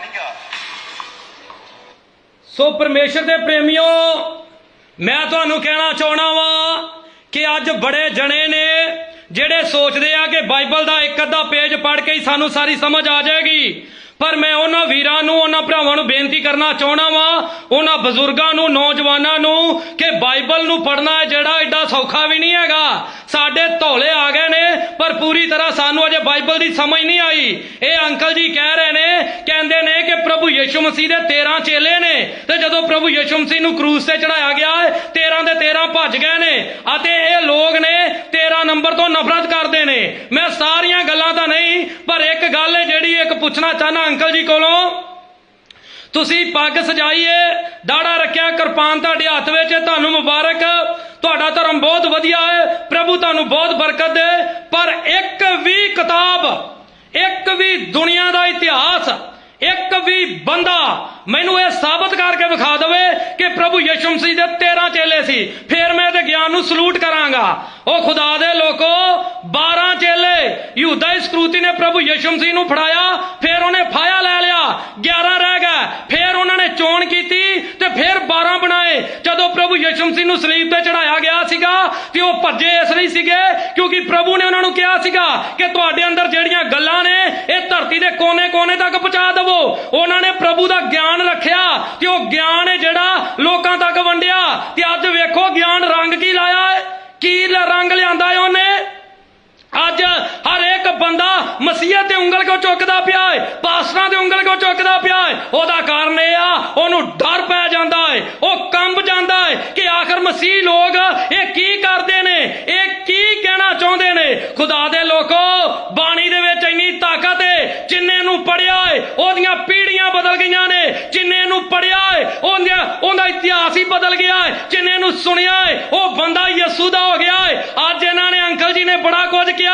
ਨਹੀਂਗਾ ਸੋ ਪਰਮੇਸ਼ਰ ਦੇ ਪ੍ਰੇਮਿਓ, ਮੈਂ ਤੁਹਾਨੂੰ ਕਹਿਣਾ ਚਾਹਣਾ ਵਾਂ ਕਿ ਅੱਜ ਬੜੇ ਜਣੇ ਨੇ ਜਿਹੜੇ ਸੋਚਦੇ ਆ ਕਿ ਬਾਈਬਲ ਦਾ ਇੱਕ ਅੱਧਾ ਪੇਜ ਪੜ੍ਹ ਕੇ ਹੀ ਸਾਨੂੰ ਸਾਰੀ ਸਮਝ ਆ ਜਾਏਗੀ, ਪਰ ਮੈਂ ਉਹਨਾਂ ਵੀਰਾਂ ਨੂੰ, ਉਹਨਾਂ ਭਰਾਵਾਂ ਨੂੰ ਬੇਨਤੀ ਕਰਨਾ ਚਾਹਣਾ ਵਾਂ, ਉਹਨਾਂ ਬਜ਼ੁਰਗਾਂ ਨੂੰ, ਨੌਜਵਾਨਾਂ ਨੂੰ ਕਿ ਬਾਈਬਲ ਨੂੰ ਪੜ੍ਹਨਾ ਹੈ ਜਿਹੜਾ ਐਡਾ ਸੌਖਾ ਵੀ ਨਹੀਂ ਹੈਗਾ। ਸਾਡੇ ਧੌਲੇ ਆ ਗਏ ਨੇ, ਪਰ ਪੂਰੀ ਤਰ੍ਹਾਂ ਸਾਨੂੰ ਅਜੇ ਬਾਈਬਲ ਦੀ ਸਮਝ ਨਹੀਂ ਆਈ। ਇਹ ਅੰਕਲ ਜੀ ਕਹਿ ਰਹੇ ਨੇ, ਕਹਿੰਦੇ ਨੇ ਕਿ ਪ੍ਰਭੂ ਯਿਸੂ ਮਸੀਹ ਦੇ 13 ਚੇਲੇ ਨੇ ਤੇ ਜਦੋਂ ਪ੍ਰਭੂ ਯਿਸੂ ਮਸੀਹ ਨੂੰ ਕਰੂਸ ਤੇ ਚੜਾਇਆ ਗਿਆ 13 ਦੇ 13 ਭੱਜ ਗਏ ਨੇ ਅਤੇ ਇਹ ਲੋਕ ਨੇ 13 ਨੰਬਰ ਤੋਂ ਨਫ਼ਰਤ ਕਰਦੇ ਨੇ। ਮੈਂ ਸਾਰੀਆਂ ਗੱਲਾਂ ਤਾਂ ਨਹੀਂ, ਪਰ ਇੱਕ ਗੱਲ ਹੈ ਜਿਹੜੀ ਇੱਕ ਪੁੱਛਣਾ ਚਾਹਨਾ ਅੰਕਲ ਜੀ ਕੋਲੋਂ। ਤੁਸੀਂ ਪੱਗ ਸਜਾਈਏ, ਦਾੜਾ ਰੱਖਿਆ, ਕਿਰਪਾਨ ਤੁਹਾਡੇ ਹੱਥ ਵਿੱਚ, ਤੁਹਾਨੂੰ ਮੁਬਾਰਕ। ਤੁਹਾਡਾ ਧਰਮ ਬਹੁਤ ਵਧੀਆ ਹੈ, ਪ੍ਰਭੂ ਤੁਹਾਨੂੰ ਬਹੁਤ ਬਰਕਤ ਦੇ। ਪਰ ਇੱਕ ਵੀ ਕਿਤਾਬ, ਇੱਕ ਵੀ ਦੁਨੀਆ ਦਾ ਇਤਿਹਾਸ ਇੱਕ ਵੀ ਬੰਦਾ ਮੈਨੂੰ ਇਹ ਸਾਬਤ ਕਰਕੇ ਵਿਖਾ ਦੇਵੇ ਕਿ ਪ੍ਰਭੂ ਯਿਸੂ ਮਸੀਹ ਦੇ 13 ਚੇਲੇ ਸੀ। ਫਿਰ ਮੈਂ ਇਹਦੇ ਗਿਆਨ ਨੂੰ ਸਲੂਟ ਕਰਾਂਗਾ। ਉਹ ਖੁਦਾ ਦੇ ਲੋਕੋ 12 ਚੇਲੇ। ਯਹੂਦਾ ਇਸਕਰੂਤੀ ਨੇ ਪ੍ਰਭੂ ਯਿਸੂ ਮਸੀਹ ਨੂੰ ਫੜਾਇਆ, ਫਿਰ ਉਹਨੇ ਫਾਇਆ ਲੈ ਲਿਆ। 11 ਰਹਿ ਗਏ ਫਿਰ ਉਹਨਾਂ ਨੇ ਚੋਣ ਕੀਤੀ ਤੇ ਫਿਰ 12 ਬਣਾਏ ਜਦੋਂ ਪ੍ਰਭੂ ਯਿਸੂ ਮਸੀਹ ਨੂੰ ਸਲੀਬ ਤੇ ਚੜਾਇਆ ਗਿਆ ਸੀਗਾ ਤੇ ਉਹ ਭੱਜੇ ਇਸ ਲਈ ਸੀਗੇ ਕਿਉਂਕਿ ਪ੍ਰਭੂ ਨੇ ਉਹਨਾਂ ਨੂੰ ਕਿਹਾ ਸੀਗਾ ਕਿ ਤੁਹਾਡੇ ਅੰਦਰ ਜਿਹੜੀਆਂ ਗੱਲਾਂ ਨੇ, ਇਹ ਧਰਤੀ ਦੇ ਕੋਨੇ-ਕੋਨੇ ਤੱਕ ਪਹੁੰਚਾ ਦੇਵੋ। ਉਹਨਾਂ ਨੇ ਪ੍ਰਭੂ ਦਾ ਗਿਆਨ ਰੱਖਿਆ ਤੇ ਉਹ ਗਿਆਨ ਹੈ ਜਿਹੜਾ ਲੋਕਾਂ ਤੱਕ ਵੰਡਿਆ। ਤੇ ਅੱਜ ਵੇਖੋ, ਗਿਆਨ ਰੰਗ ਕੀ ਲਾਇਆ ਹੈ? ਕੀ ਰੰਗ ਲਿਆਂਦਾ ਹੈ ਉਹਨੇ? ਬੰਦਾ ਮਸੀਹ ਤੇ ਉਂਗਲ ਕੋ ਚੁੱਕਦਾ ਪਿਆ ਹੈ ਪਾਸਟਰਾਂ ਤੇ ਉਂਗਲ ਕੋ ਚੁੱਕਦਾ ਪਿਆ ਹੈ ਉਹਦਾ ਕਾਰਨ ਇਹ ਆ, ਉਹਨੂੰ ਡਰ ਪੈ ਜਾਂਦਾ ਹੈ ਉਹ ਕੰਬ ਜਾਂਦਾ ਹੈ ਕਿ ਆਖਰ ਮਸੀਹ ਲੋਕ ਇਹ ਕੀ ਕਰਦੇ ਨੇ? ਇਹ ਕੀ ਕਹਿਣਾ ਚਾਹੁੰਦੇ ਨੇ? ਖੁਦਾ ਦੇ ਲੋਕੋ, ਬਾਣੀ ਦੇ ਵਿੱਚ ਇੰਨੀ ਤਾਕਤ ਹੈ ਜਿੰਨੇ ਨੂੰ ਪੜਿਆ ਹੈ ਉਹਦੀਆਂ ਪੀੜ੍ਹੀਆਂ ਬਦਲ ਗਈਆਂ ਨੇ। ਜਿੰਨੇ ਨੂੰ ਪੜਿਆ ਹੈ ਉਹਦਾ ਉਹਦਾ ਇਤਿਹਾਸ ਹੀ ਬਦਲ ਗਿਆ ਹੈ ਜਿੰਨੇ ਨੂੰ ਸੁਣਿਆ ਹੈ ਉਹ ਬੰਦਾ ਯਸੂ ਦਾ ਹੋ ਗਿਆ ਹੈ ਅੱਜ ਇਹਨਾਂ ਨੇ ਅੰਕਲ ਜੀ ਨੇ ਬੜਾ ਕੁਝ ਕਿਹਾ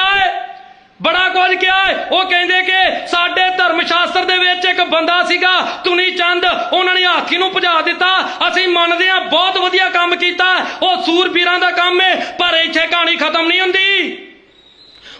ਬੜਾ ਕੁਝ ਕਿਹਾ ਹੈ ਉਹ ਕਹਿੰਦੇ ਕਿ ਸਾਡੇ ਧਰਮ ਸ਼ਾਸਤਰ ਦੇ ਵਿੱਚ ਇੱਕ ਬੰਦਾ ਸੀਗਾ ਤੁਨੀ ਚੰਦ। ਉਹਨਾਂ ਨੇ ਹਾਥੀ ਨੂੰ ਭਜਾ ਦਿੱਤਾ। ਅਸੀਂ ਮੰਨਦੇ ਹਾਂ ਬਹੁਤ ਵਧੀਆ ਕੰਮ ਕੀਤਾ। ਉਹ ਸੂਰਬੀਰਾਂ ਦਾ ਕੰਮ ਹੈ ਪਰ ਇੱਥੇ ਕਹਾਣੀ ਖਤਮ ਨਹੀਂ ਹੁੰਦੀ।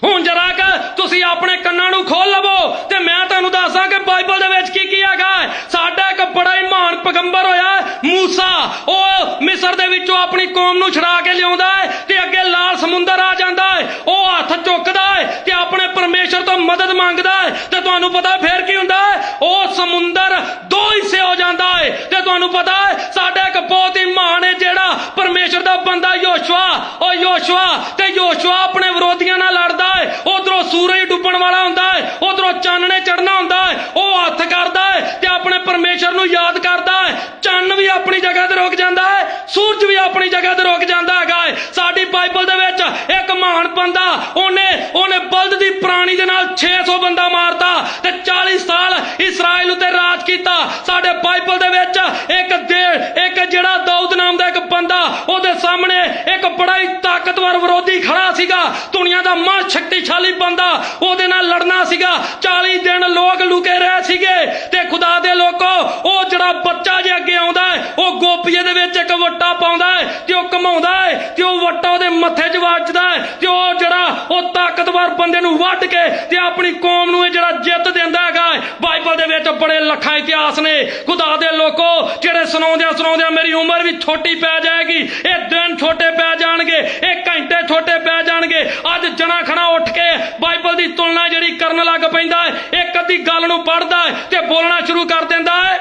ਹੁਣ ਜਰਾ ਕ ਤੁਸੀਂ ਆਪਣੇ ਕੰਨਾਂ ਨੂੰ ਖੋਲ ਲਵੋ ਤੇ ਮੈਂ ਤੁਹਾਨੂੰ ਦੱਸਾਂ ਕਿ ਬਾਈਬਲ ਦੇ ਵਿੱਚ ਕੀ ਕੀ ਹੈਗਾ ਸਾਡਾ ਇੱਕ ਬੜਾ ਹੀ ਮਹਾਨ ਪੈਗੰਬਰ ਹੋਇਆ, ਮੂਸਾ। ਉਹ ਮਿਸਰ ਦੇ ਵਿੱਚੋਂ ਆਪਣੀ ਕੌਮ ਨੂੰ ਛੁਡਾ ਕੇ ਲਿਆਉਂਦਾ ਹੈ ਤੇ ਅੱਗੇ ਲਾਲ ਸਮੁੰਦਰ ਆ ਜਾਂਦਾ ਹੈ ਉਹ ਹੱਥ ਚੁੱਕਦਾ ਹੈ ਤੇ ਆਪਣੇ ਪਰਮੇਸ਼ਰ ਤੋਂ ਮਦਦ ਮੰਗਦਾ ਹੈ ਤੇ ਤੁਹਾਨੂੰ ਪਤਾ ਫੇਰ ਕੀ ਹੁੰਦਾ ਹੈ? ਉਹ ਸਮੁੰਦਰ ਦੋ ਹਿੱਸੇ ਹੋ ਜਾਂਦਾ ਹੈ। ਤੇ ਤੁਹਾਨੂੰ ਪਤਾ ਹੈ, ਸਾਡਾ ਇੱਕ ਬਹੁਤ ਹੀ ਮਹਾਨ ਹੈ ਜਿਹੜਾ ਪਰਮੇਸ਼ਰ ਦਾ ਬੰਦਾ ਯੋਸ਼ua ਉਹ ਯੋਸ਼ua ਤੇ ਯੋਸ਼ua ਆਪਣੇ ਵਿਰੋਧੀਆਂ ਨਾਲ ਲੜਦਾ ਹੈ। ਉਧਰੋਂ ਸੂਰਜ ਡੁੱਬਣ ਵਾਲਾ ਹੁੰਦਾ ਹੈ, ਉਧਰੋਂ ਚਾਨਣੇ ਚੜਨਾ ਹੁੰਦਾ ਹੈ, ਉਹ ਹੱਥ ਕਰਦਾ ਹੈ ਤੇ ਆਪਣੇ ਪਰਮੇਸ਼ਰ ਨੂੰ ਯਾਦ ਕਰਦਾ ਹੈ। ਚੰਨ ਵੀ ਆਪਣੀ ਜਗ੍ਹਾ ਤੇ ਰੁਕ ਜਾਂਦਾ ਹੈ, ਸੂਰਜ ਵੀ ਆਪਣੀ ਜਗ੍ਹਾ ਤੇ ਰੁਕ ਜਾਂਦਾ ਹੈਗਾ ਹੈ। ਸਾਡੀ ਬਾਈਬਲ ਦੇ ਵਿੱਚ ਇੱਕ ਮਹਾਨ ਬੰਦਾ। ਉਹਨੇ ਉਹਨੇ ਬਲਦ ਦੀ ਪ੍ਰਾਣੀ ਦੇ ਨਾਲ 600 ਬੰਦਾ ਮਾਰਤਾ ਤੇ 40 ਸਾਲ ਇਸਰਾਇਲ ਉਤੇ ਰਾਜ ਕੀਤਾ। ਸਾਡੇ ਬਾਈਬਲ ਦੇ ਵਿੱਚ ਇੱਕ ਦੇ ਇੱਕ ਜਿਹੜਾ ਦਾਊਦ ਨਾਮ ਦਾ ਇੱਕ ਬੰਦਾ, ਉਹਦੇ ਸਾਹਮਣੇ ਇੱਕ ਬੜਾ ਹੀ ਤਾਕਤਵਰ ਵਿਰੋਧੀ ਖੜਾ ਸੀਗਾ। ਦੁਨੀਆ ਦਾ ਮਹਾ ਸ਼ਕਤੀਸ਼ਾਲੀ ਬੰਦਾ, ਉਹਦੇ ਨਾਲ ਲੜਨਾ ਸੀਗਾ। 40 ਦਿਨ ਲੋਕ ਲੁਕੇ ਰਹੇ ਸੀਗੇ ਤੇ ਖੁਦਾ ਦੇ ਲੋਕੋ, ਉਹ ਜਿਹੜਾ ਬੱਚਾ ਜੇ ਅੱਗੇ ਆਉਂਦਾ ਉਹ ਗੋਪੀਏ ਦੇ ਵਿੱਚ ਇੱਕ ਵੱਟਾ ਘਮਾਉਂਦਾ ਹੈ ਤੇ ਉਹ ਵੱਟਾ ਉਹਦੇ ਮੱਥੇ 'ਚ ਵੱਜਦਾ ਹੈ ਤੇ ਉਹ ਜਿਹੜਾ ਉਹ ਤਾਕਤਵਰ ਬੰਦੇ ਨੂੰ ਵੱਢ ਕੇ ਤੇ ਆਪਣੀ ਕੌਮ ਨੂੰ ਇਹ ਜਿਹੜਾ ਜਿੱਤ ਦਿੰਦਾ ਹੈਗਾ ਬਾਈਬਲ ਦੇ ਵਿੱਚ ਬੜੇ ਲੱਖਾਂ ਇਤਿਹਾਸ ਨੇ। ਖੁਦਾ ਦੇ ਲੋਕੋ, ਜਿਹੜੇ ਸੁਣਾਉਂਦਿਆਂ ਸੁਣਾਉਂਦਿਆਂ ਮੇਰੀ ਉਮਰ ਵੀ ਛੋਟੀ ਪੈ ਜਾਏਗੀ, ਇਹ ਦਿਨ ਛੋਟੇ ਪੈ ਜਾਣਗੇ, ਇਹ ਘੰਟੇ ਛੋਟੇ ਪੈ ਜਾਣਗੇ। ਅੱਜ ਜਣਾ ਖਣਾ ਉੱਠ ਕੇ ਬਾਈਬਲ ਦੀ ਤੁਲਨਾ ਜਿਹੜੀ ਕਰਨ ਲੱਗ ਪੈਂਦਾ ਹੈ ਇੱਕ ਅੱਧੀ ਗੱਲ ਨੂੰ ਪੜ੍ਹਦਾ ਹੈ ਤੇ ਬੋਲਣਾ ਸ਼ੁਰੂ ਕਰ ਦਿੰਦਾ ਹੈ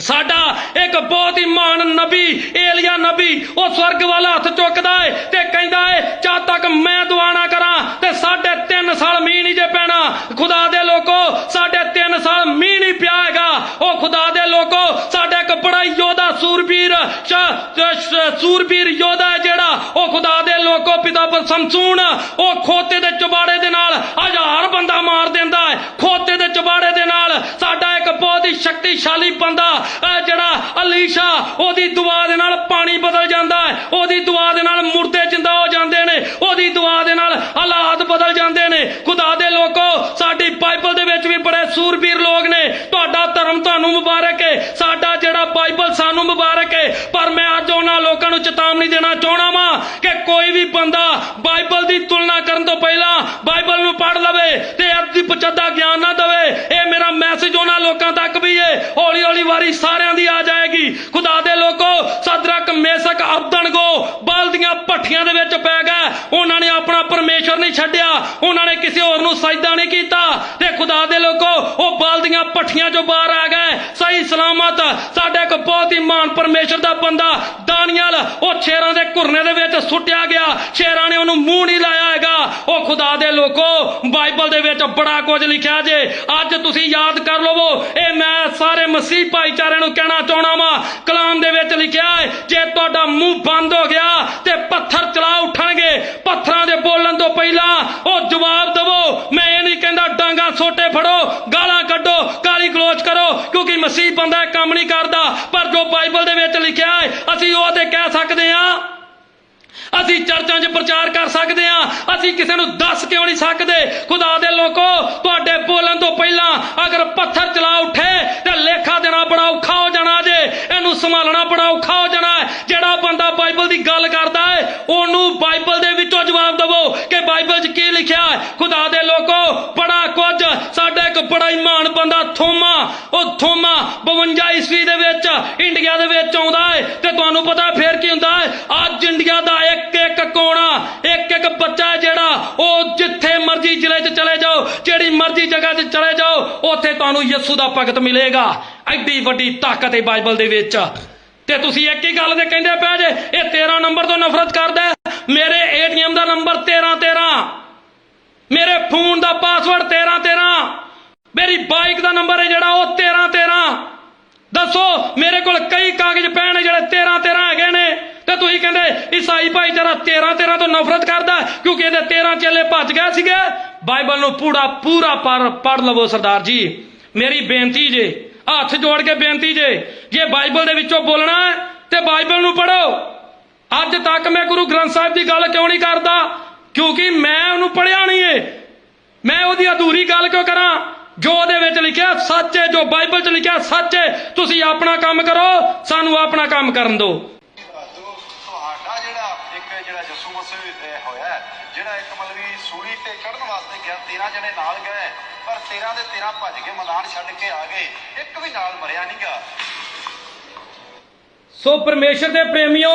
ਸਾਡਾ ਇੱਕ ਬਹੁਤ ਹੀ ਮਹਾਨ ਨਬੀ, ਏਲੀਆ ਨਬੀ, ਉਹ ਸਵਰਗ ਵੱਲ ਹੱਥ ਚੁੱਕਦਾ ਏ ਤੇ ਕਹਿੰਦਾ ਏ, ਜਦ ਤੱਕ ਮੈਂ ਦੁਆ ਨਾ ਕਰਾਂ ਤੇ ਸਾਡੇ 3 ਸਾਲ ਮੀਂਹ ਨਹੀਂ ਜੇ ਪੈਣਾ। ਖੁਦਾ ਦੇ ਲੋਕੋ ਸਾਡੇ 3 ਸਾਲ ਮੀਂਹ ਨਹੀਂ ਪਿਆ ਹੈਗਾ। ਉਹ ਖੁਦਾ ਦੇ ਲੋਕੋ, ਸਾਡਾ ਇੱਕ ਬੜਾ ਯੋਧਾ ਸੂਰਬੀਰ ਸੂਰਬੀਰ ਯੋਧਾ ਹੈ ਜਿਹੜਾ, ਉਹ ਖੁਦਾ ਦੇ ਲੋਕੋ ਪਿਤਾ ਪਰ ਸਮਸੂਣ ਉਹ ਖੋਤੇ ਦੇ ਚੁਬਾੜੇ ਦੇ ਨਾਲ ਹਜ਼ਾਰ ਬੰਦਾ ਮਾਰ ਦਿੰਦਾ ਹੈ। ਖੋਤੇ ਦੇ ਚੁਬਾੜੇ ਦੇ ਨਾਲ ਸਾਡਾ ਇੱਕ ਬਹੁਤ ਹੀ ਸ਼ਕਤੀਸ਼ਾਲੀ ਬੰਦਾ ਜਿਹੜਾ ਅਲੀਸ਼ਾ, ਉਹਦੀ ਦੁਆ ਦੇ ਨਾਲ ਪਾਣੀ ਬਦਲ ਜਾਂਦਾ ਹੈ। ਉਹਦੀ ਦੁਆ ਦੇ ਨਾਲ ਮੁਰਦੇ ਜਿੰਦਾ ਹੋ ਜਾਂਦੇ ਨੇ। ਉਹਦੀ ਦੁਆ ਦੇ ਨਾਲ ਹਾਲਾਤ ਬਦਲ ਜਾਂਦੇ ਨੇ। ਖੁਦਾ ਦੇ ਲੋਕੋ, ਸਾਡੀ ਬਾਈਬਲ ਦੇ ਵਿੱਚ ਵੀ ਬੜੇ ਸੂਰਬੀਰ ਲੋਕ ਨੇ। ਤੁਹਾਡਾ ਧਰਮ ਤੁਹਾਨੂੰ ਮੁਬਾਰਕ ਹੈ ਸਾਡਾ ਜਿਹੜਾ ਬਾਈਬਲ ਸਾਨੂੰ ਮੁਬਾਰਕ ਹੈ ਪਰ ਮੈਂ ਅੱਜ ਉਹਨਾਂ ਲੋਕਾਂ ਨੂੰ ਚੇਤਾਵਨੀ ਦੇਣਾ ਚਾਹਣਾ ਵਾਂ ਕਿ ਕੋਈ ਵੀ ਬੰਦਾ ਬਾਈਬਲ ਦੀ ਤੁਲਨਾ ਕਰਨ ਤੋਂ ਪਹਿਲਾਂ ਬਾਈਬਲ ਨੂੰ ਪੜ੍ਹ ਲਵੇ ਤੇ ਅੱਧੀ ਪਚੱਦਾ ਗਿਆਨ ਨਾ ਦੇਵੇ। ਇਹ ਮੇਰਾ ਮੈਸੇਜ ਉਹਨਾਂ ਲੋਕਾਂ ਤੱਕ ਵੀ ਏ ਹੌਲੀ ਹੌਲੀ ਵਾਰੀ ਸਾਰਿਆਂ ਦੀ ਆ ਜਾਏਗੀ। ਖੁਦਾ ਦੇ ਲੋਕੋ, ਸਦਰਕ, ਮੇਸਕ ਅਬਦਨਗੋ ਬਲ ਦੀਆਂ ਭੱਠੀਆਂ ਦੇ ਵਿੱਚ ਪੈ ਗਏ। ਉਹਨਾਂ ਨੇ ਆਪਣਾ ਪਰਮੇਸ਼ਰ ਨਹੀਂ ਛੱਡਿਆ। ਉਹਨਾਂ ਨੇ ਕਿਸੇ ਹੋਰ ਨੂੰ ਸਜਦਾ ਨਹੀਂ ਕੀਤਾ। ਤੇ ਖੁਦਾ ਦੇ ਲੋਕੋ, ਉਹ ਬਲ ਦੀਆਂ ਭੱਠੀਆਂ ਚੋਂ ਬਾਹਰ ਆ ਗਏ ਸਹੀ ਸਲਾਮਤ ਸਾਡੇ ਇੱਕ ਬਹੁਤ ਹੀ ਮਾਨ ਪਰਮੇਸ਼ਰ ਦਾ ਬੰਦਾ ਦਾਨੀਅਲ, ਉਹ ਸ਼ੇਰਾਂ ਦੇ ਘੁਰਨੇ ਦੇ ਵਿੱਚ ਸੁੱਟਿਆ ਗਿਆ। ਸ਼ੇਰਾਂ ਨੇ ਉਹਨੂੰ ਮੂੰਹ ਨਹੀਂ ਲਾਇਆ ਹੈਗਾ। ਉਹ ਖੁਦਾ ਦੇ ਲੋਕੋ, ਬਾਈਬਲ ਦੇ ਵਿੱਚ ਬੜਾ ਕੁਝ ਲਿਖਿਆ ਜੇ। ਅੱਜ ਤੁਸੀਂ ਯਾਦ ਕਰ ਲਵੋ, ਇਹ ਮੈਂ ਸਾਰੇ ਮਸੀਹ ਭਾਈਚਾਰੇ ਨੂੰ ਕਹਿਣਾ ਚਾਹਣਾ ਵਾ। ਕਲਾਮ ਦੇ ਵਿੱਚ ਲਿਖਿਆ ਹੈ, ਜੇ ਤੁਹਾਡਾ ਮੂੰਹ ਬੰਦ ਹੋ ਗਿਆ ਤੇ ਪੱਥਰ ਚਲਾ ਉੱਠਣਗੇ, ਪੱਥਰਾਂ ਦੇ ਬੋਲਣ ਤੋਂ ਪਹਿਲਾਂ ਉਹ ਜਵਾਬ ਦਵੋ। ਮੈਂ ਇਹ ਨਹੀਂ ਕਹਿੰਦਾ ਡਾਂਗਾ ਸੋਟੇ ਫੜੋ, ਗਾਲਾਂ ਮਸੀਹ ਬੰਦਾ ਕੰਮ ਨਹੀਂ ਕਰਦਾ। ਪਰ ਜੋ ਬਾਈਬਲ ਦੇ ਵਿੱਚ ਲਿਖਿਆ ਹੈ, ਅਸੀਂ ਉਹ ਤੇ ਕਹਿ ਸਕਦੇ ਹਾਂ। ਅਸੀਂ ਚਰਚਾਂ 'ਚ ਪ੍ਰਚਾਰ ਕਰ ਸਕਦੇ ਹਾਂ। ਅਸੀਂ ਕਿਸੇ ਨੂੰ ਦੱਸ ਕਿਉਂ ਨਹੀਂ ਸਕਦੇ? ਖੁਦਾ ਦੇ ਲੋਕੋ, ਤੁਹਾਡੇ ਬੋਲਣ ਤੋਂ ਪਹਿਲਾਂ ਅਗਰ ਪੱਥਰ ਚਲਾ ਉੱਠੇ, ਤੇ ਲੇਖਾ ਦੇਣਾ ਬੜਾ ਔਖਾ ਹੋ ਜਾਣਾ ਜੇ। ਇਹਨੂੰ ਸੰਭਾਲਣਾ ਬੜਾ ਔਖਾ ਹੋ ਜਾਣਾ। ਜਿਹੜਾ ਬੰਦਾ ਬਾਈਬਲ ਦੀ ਗੱਲ ਕਰਦਾ ਹੈ, ਉਹਨੂੰ ਬਾਈਬਲ ਦੇ ਖੁਦਾ ਦੇ ਲੋਕੋ, ਬੜਾ ਕੁਝ। ਸਾਡਾ ਇੱਕ ਬੜਾ ਹੀ ਬੰਦਾ ਥੋਮਾ। ਉਹ ਥੋਮਾ 52 ਈਸਵੀ ਦੇ ਵਿੱਚ ਇੰਡੀਆ ਦੇ ਵਿੱਚ ਆਉਂਦਾ ਹੈ ਤੇ ਤੁਹਾਨੂੰ ਪਤਾ ਫੇਰ ਕੀ ਹੁੰਦਾ ਹੈ ਅੱਜ ਇੰਡੀਆ ਦਾ ਇੱਕ ਇੱਕ ਕੋਣਾ, ਇੱਕ ਇੱਕ ਬੱਚਾ ਜਿਹੜਾ, ਉਹ ਜਿੱਥੇ ਮਰਜ਼ੀ ਜ਼ਿਲ੍ਹੇ 'ਚ ਚਲੇ ਜਾਓ, ਜਿਹੜੀ ਮਰਜ਼ੀ ਜਗ੍ਹਾ 'ਚ ਚਲੇ ਜਾਓ, ਉੱਥੇ ਤੁਹਾਨੂੰ ਯਿਸੂ ਦਾ ਭਗਤ ਮਿਲੇਗਾ। ਐਡੀ ਵੱਡੀ ਤਾਕਤ ਹੈ ਬਾਈਬਲ ਦੇ ਵਿੱਚ। ਤੇ ਤੁਸੀਂ ਇੱਕ ਹੀ ਗੱਲ ਦੇ ਕਹਿੰਦੇ ਪੈ ਜੇ, ਇਹ 13 ਨੰਬਰ ਤੋਂ ਨਫ਼ਰਤ ਕਰਦਾ ਹੈ। ਮੇਰੇ ਏਟੀਐਮ ਦਾ ਨੰਬਰ 13 ਤੇ ਮੇਰੇ ਫੋਨ ਦਾ ਪਾਸਵਰਡ 13 13 ਮੇਰੀ ਬਾਈਕ ਦਾ ਨੰਬਰ ਹੈ ਜਿਹੜਾ ਉਹ 13 13 ਦੱਸੋ ਮੇਰੇ ਕੋਲ ਕਈ ਕਾਗਜ਼ ਪਏ ਜਿਹੜੇ 13 13 ਹੈਗੇ ਨੇ। ਤੇ ਤੁਸੀਂ ਕਹਿੰਦੇ ਈਸਾਈ ਭਾਈਚਾਰਾ 13 13 ਤੋਂ ਨਫ਼ਰਤ ਕਰਦਾ ਹੈ, ਕਿਉਂਕਿ ਇਹਦੇ 13 ਚੇਲੇ ਭੱਜ ਗਏ ਸੀਗੇ। ਬਾਈਬਲ ਨੂੰ ਪੂਰਾ ਪੂਰਾ ਪੜ੍ਹ ਲਵੋ ਸਰਦਾਰ ਜੀ। ਮੇਰੀ ਬੇਨਤੀ ਜੇ ਹੱਥ ਜੋੜ ਕੇ ਬੇਨਤੀ ਜੇ ਜੇ ਬਾਈਬਲ ਦੇ ਵਿੱਚੋਂ ਬੋਲਣਾ ਤੇ ਬਾਈਬਲ ਨੂੰ ਪੜੋ ਅੱਜ ਤੱਕ ਮੈਂ ਗੁਰੂ ਗ੍ਰੰਥ ਸਾਹਿਬ ਦੀ ਗੱਲ ਕਿਉਂ ਨਹੀਂ ਕਰਦਾ? ਕਿਉਂਕਿ ਮੈਂ ਉਹਨੂੰ ਪੜ੍ਹਿਆ ਨਹੀਂ ਏ। ਮੈਂ ਉਹਦੀ ਅਧੂਰੀ ਗੱਲ ਕਿਉਂ ਕਰਾਂ? ਜੋ ਉਹਦੇ ਵਿੱਚ ਲਿਖਿਆ ਸੱਚ ਹੈ ਜੋ ਬਾਈਬਲ 'ਚ ਲਿਖਿਆ ਸੱਚ ਹੈ ਤੁਸੀਂ ਆਪਣਾ ਕੰਮ ਕਰੋ ਸਾਨੂੰ ਆਪਣਾ ਕੰਮ ਕਰਨ ਦਿਓ। ਤੁਹਾਡਾ ਜਿਹੜਾ ਇੱਕ ਜਿਹੜਾ ਹੋਇਆ ਜਿਹੜਾ ਇੱਕ ਮਤਲਬ ਵੀ ਸੂਲੀ ਤੇ ਚੜਨ ਵਾਸਤੇ ਗਿਆ 13 ਜਣੇ ਨਾਲ ਗਏ ਪਰ 13 ਦੇ 13 ਭੱਜ ਕੇ ਮੈਦਾਨ ਛੱਡ ਕੇ ਆ ਗਏ ਇੱਕ ਵੀ ਨਾਲ ਮਰਿਆ ਨਹੀਂਗਾ ਸੋ ਪਰਮੇਸ਼ਰ ਦੇ ਪ੍ਰੇਮਿਓ